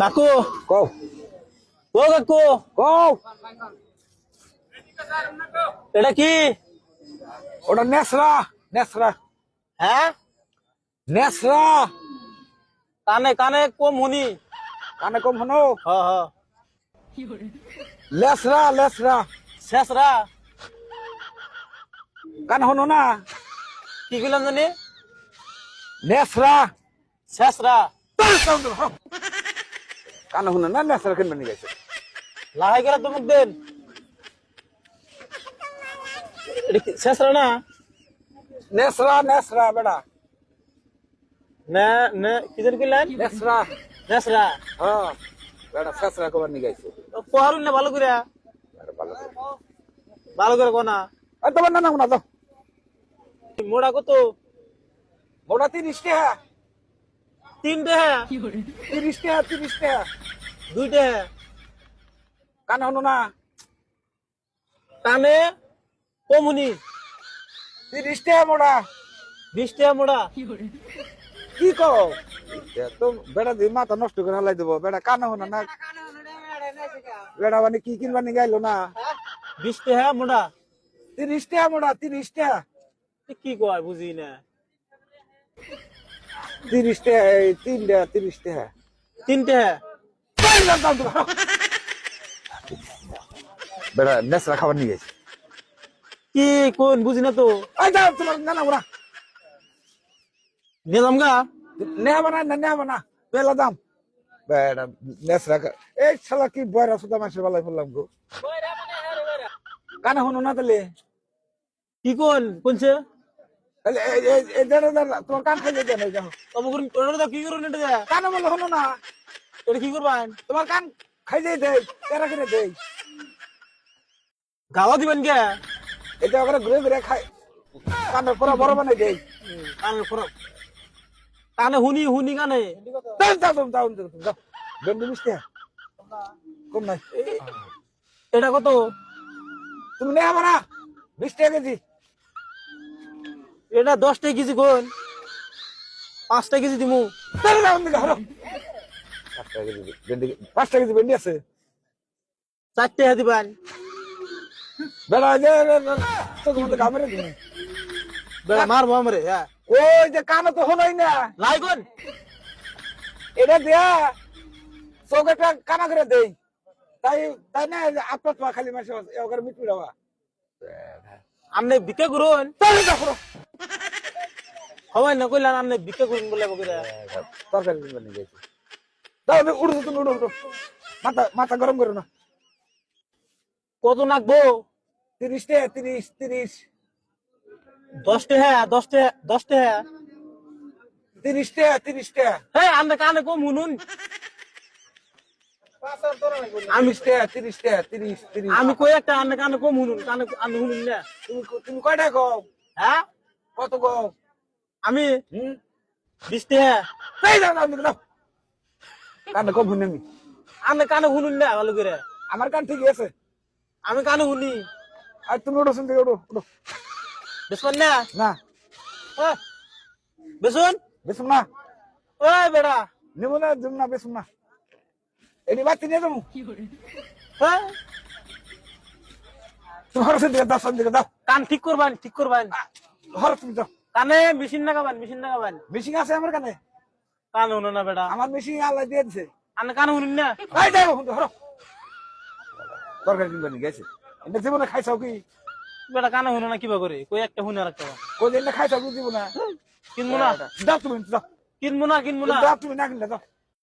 কাকু। কও। ও কাকু। কও। এটা কি? ওটা নেসরা নেসরা। হ্যাঁ? নেসরা। কানে কানে কম শুনি। কানে কম হনো হ হ। লেসরা লেসরা। শেষরা। কানে হনো না। কি কইলাম জানি? নেসরা। শেষরা। কানে হনো না নেসরা কেন বানি গেছে লাহাই গেলে তোমাক দেন। শেষরা না? নেসরা নেসরা বেটা। না না কি জানি কইলেন? নেসরা শেষরা হ্যাঁ বেটা নেসরা কবার নিয়ে গেছে পহারুন না ভালো করে। ভালো করে। ভালো করে কোনা আর তোমার না না না দাও মোড়া কত? ওটা তিরিশ টাকা। তিনটে হ্যাঁ তিরিশ টাকা তিরিশ টাকা দুইটে হ্যাঁ কানে হনো না। কানে কম শুনি তিরিশ টাকা মোটা বিশ টাকা মোড়া। কি কও? তো বেটা দিয়ে মাথা নষ্ট করে হালাই দেবো। বেটা কানে হনো না। বেটা মানে কি কিনবানি গাইলো না। বিশ টাকা মোড়া। তিরিশ টাকা মোটা তিরিশ টাকা কি কয় বুঝি না। তিরিশ টাকা তিন টাকা তিরিশ টাকা তিনটে? হ্যাঁ বেটা নেসরা খাবার নিয়ে গেছে। কি কোন বুঝি না তো। তোমার না না ওরা। নিয়ে গা। নেবা না না নেবা না বেলা দাম। বেটা নেসরা এই শালা কি বয়রা সুদা মাসের বেলায় বললাম গো। কানে হনো না তাহলে। কি কোন কোনছে? তোমার কান কি করুন এটা? কানে বলে হনো না। এটা কি করবেন? তোমার কান খাইয়ে দেয় কেরা করে দেয় গাওয়া দিবেন কে? এটা ওখানে ঘুরে ঘুরে খাই। কানের পরে বড় বানাই দেয় কানে কানে হুনি হুনি কানে। দাও দাও দাও দাও দাও দাও। বেন্ডি মিষ্টি কম নাই। এটা কত? তুমি নেই আমার বিশ টাকা কেজি। এটা দশটা কেজি কোন পাঁচটা কেজি দিমু। তাহলে দাও দিকে হলো পাঁচ টাকা কেজি ভেন্ডি পাঁচ কেজি ভেন্ডি আছে? চারটে হ্যাঁ দিবেন বেড়া যে তোকে কামড়ে দিনে বেড়া মারবো আমরে হ্যাঁ। ওই যে কানে তো হলোই না। লাই কোন এটা দেয়া চোখেটা কানা করে দেই। তাই তাই না আপনার খালি মাসে ওখানে মিটু দেওয়া। আপনি বিকে করুন তাহলে দেখো। সবাই না কইলেন আপনি বিকে করুন বলে বকরে তরকারি বানিয়ে গেছে দাও দাও, উঠো তুমি উঠো উঠো মাথা মাথা গরম করো না। কত নাকবো? তিরিশ টাকা তিরিশ তিরিশ। দশটা হ্যাঁ দশটা দশটা হ্যাঁ। তিরিশ টাকা তিরিশ টাকা হ্যাঁ আপনি কানে কম শুনুন। আমি তিরিশ টাকা তিরিশ তিরিশ। আমি কই একটা আপনি কানে কম শুনুন কানে আমি শুনুন না। তুমি তুমি কয়টা কও? হ্যাঁ? কত কও? আমি? বিশ টাকা এই দাও দাও দাও কানে কম শুনি আমি। আপনি কানে শুনুন না ভালো করে। আমার কান ঠিক আছে। আমি কানে শুনি। আর তুমি উঠো শুনতে উঠো উঠো বেসবেন না? না। বেসুন বেশুন না। ওই বেড়া। নেব না দেবো না বেশুন না। এটি বাতি নিয়ে যাব। ওই, তোমার কাছে দিকে দাও দিকে দাও। কান ঠিক করবেন ঠিক করবেন। ঘর তুমি যাও কানে মেশিন লাগাবেন মেশিন লাগাবেন মিশিং আছে আমার কানে? কান শুনো না বেড়া আমার মিশিং আল্লাহ দিয়ে দিছে। আপনি কানে শুনুন না। এই যাও ধরো তরকারি কিনবে গেছে। এটা জীবনে খাইছাও কি? বেড়া কানে শুনো না কিবা করে? কই একটা শুনে রাখতে কোদিন না খাইছাও কি জীবনে? কিনবো না? দাও তুমি দাও। কিনবো না কিনবো না। দাও তুমি না কিনলে দাও।